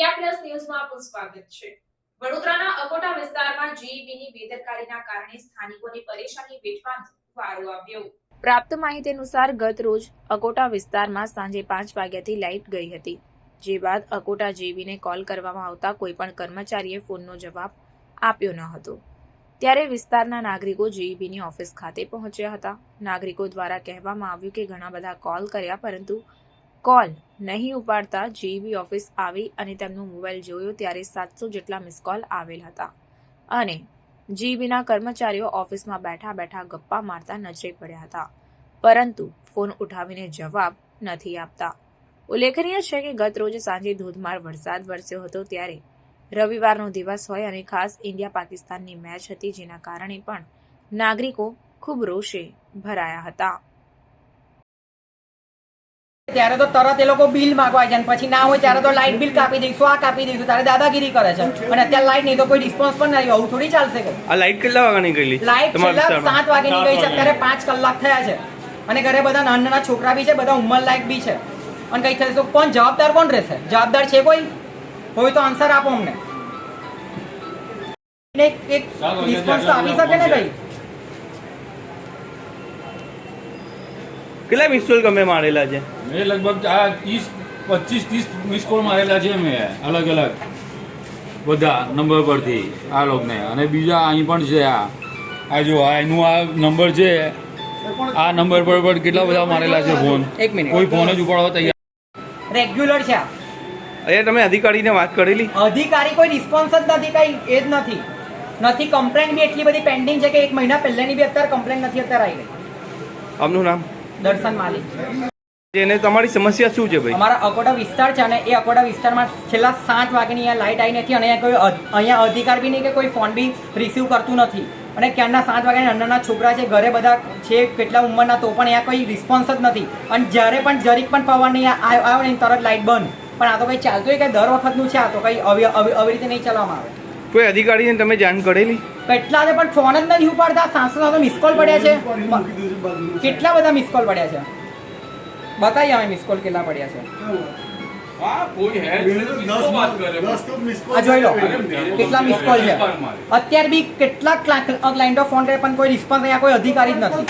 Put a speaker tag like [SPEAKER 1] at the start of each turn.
[SPEAKER 1] આપનું સ્વાગત છે. વડોદરાના અકોટા વિસ્તારમાં જીઈબીની બેદરકારીના કારણે સ્થાનિકોને પરેશાની વેઠવાનો વારો આવ્યો. પ્રાપ્ત માહિતી અનુસાર ગત રોજ અકોટા વિસ્તારમાં સાંજે પાંચ વાગ્યાથી લાઇટ ગઈ હતી. જે બાદ અકોટા જીવીને કોલ કરવામાં આવતા કોઈ પણ કર્મચારીએ ફોનનો જવાબ આપ્યો ન હતો. ત્યારે વિસ્તારના નાગરિકો જીઈબીની ઓફિસ ખાતે પહોંચ્યા હતા. નાગરિકો દ્વારા કહેવામાં આવ્યું કે ઘણા બધા કોલ કર્યા પરંતુ કોલ નહીં ઉપાડતા જીઈબી ઓફિસ આવી અને તેમનો મોબાઈલ જોયો ત્યારે સાતસો જેટલા મિસ કોલ આવેલ હતા. અને જીઈબીના કર્મચારીઓ ઓફિસમાં બેઠા બેઠા ગપ્પા મારતા નજરે પડ્યા હતા. પરંતુ ફોન ઉઠાવીને જવાબ નથી આપતા. ઉલ્લેખનીય છે કે ગત રોજ સાંજે ધોધમાર વરસાદ વરસ્યો હતો ત્યારે રવિવારનો દિવસ હોય અને ખાસ ઇન્ડિયા પાકિસ્તાનની મેચ હતી જેના કારણે પણ નાગરિકો ખૂબ રોષે ભરાયા હતા.
[SPEAKER 2] ત્યારે તો તરત એ લોકો બિલ માંગવા છે પછી ના હોય ત્યારે તો લાઇટ બિલ કાપી દઈશું આ કાપી દઈશું. તારે દાદાગીરી કરે છે. અને અત્યારે લાઇટ નહીં તો કોઈ રિસ્પોન્સ પણ નહીં આવું થોડી ચાલશે
[SPEAKER 3] આ લાઇટ કેટલા વાગે નીકળી?
[SPEAKER 2] લાઇટ છેલ્લા સાત વાગે નીકળી છે. અત્યારે પાંચ કલાક થયા છે. અને ઘરે બધા નાના નાના છોકરા બી છે બધા ઉંમર લાયક બી છે. અને કઈ થશે તો કોણ જવાબદાર કોણ રહેશે? જવાબદાર છે કોઈ? હોય તો આન્સર આપો અમને. એક રિસ્પોન્સ તો આપી શકે ને કઈ
[SPEAKER 3] કેટલા મિસ્યુલ ગમે મારેલા છે?
[SPEAKER 4] મેં લગભગ આ ત્રીસ પચીસ ત્રીસ મિસ કોલ મારેલા છે મેં અલગ અલગ. બધા નંબર પરથી આ લોકોને અને બીજા અહીં પણ છે આ. આ જો આ એનું આ નંબર છે. આ નંબર પર પણ કેટલા બધા મારેલા છે ફોન
[SPEAKER 2] એક મિનિટ.
[SPEAKER 4] કોઈ ફોન જ ઉપાડવા તૈયાર.
[SPEAKER 2] રેગ્યુલર છે આ.
[SPEAKER 3] અહીંયા તમે અધિકારીને વાત કરેલી?
[SPEAKER 2] અધિકારી કોઈ રિસ્પોન્સ જ નથી કઈ એ જ નથી. નથી કમ્પ્લેન બી એટલી બધી પેન્ડિંગ છે કે એક મહિના પહેલાની બી અત્યારે કમ્પ્લેન નથી અત્યારે આવી ગઈ.
[SPEAKER 3] આપનું નામ?
[SPEAKER 2] દર્શન માલિક.
[SPEAKER 3] એને તમારી સમસ્યા શું છે ભાઈ?
[SPEAKER 2] અમારા અકોટા વિસ્તાર છે અને એ અકોટા વિસ્તારમાં છેલ્લા સાત વાગ્યાની અહીંયા લાઇટ આવી નથી અને અહીંયા કોઈ અહીંયા અધિકાર બી નહીં કે કોઈ ફોન બી રિસીવ કરતું નથી. અને ક્યારના સાત વાગ્યાના નાના નાના છોકરા છે ઘરે બધા છે કેટલા ઉંમરના તો પણ અહીંયા કોઈ રિસ્પોન્સ જ નથી. અને જ્યારે પણ જરીક પણ પવન નહીં આ- આવ્યો ને તરત લાઇટ બંધ. પણ આ તો કંઈ ચાલતું હોય કે દર વખતનું છે આ તો કંઈ આવી રીતે નહીં ચલાવવામાં આવે.
[SPEAKER 3] કોઈ અધિકારીને તમે જાણ કરેલી?
[SPEAKER 2] કેટલા પણ ફોન જ નથી ઉપાડતા. સાતસો સાતસો મિસ કોલ પડ્યા છે. કેટલા બધા મિસ કોલ પડ્યા છે? બતાવીએ અમે મિસ કોલ કેટલા પડ્યા છે? આ જોઈ લો. કેટલા મિસ કોલ છે? અત્યારે બી કેટલાક ઓફ ફોન કરે પણ કોઈ રિસ્પોન્સ અહીંયા કોઈ અધિકારી જ નથી.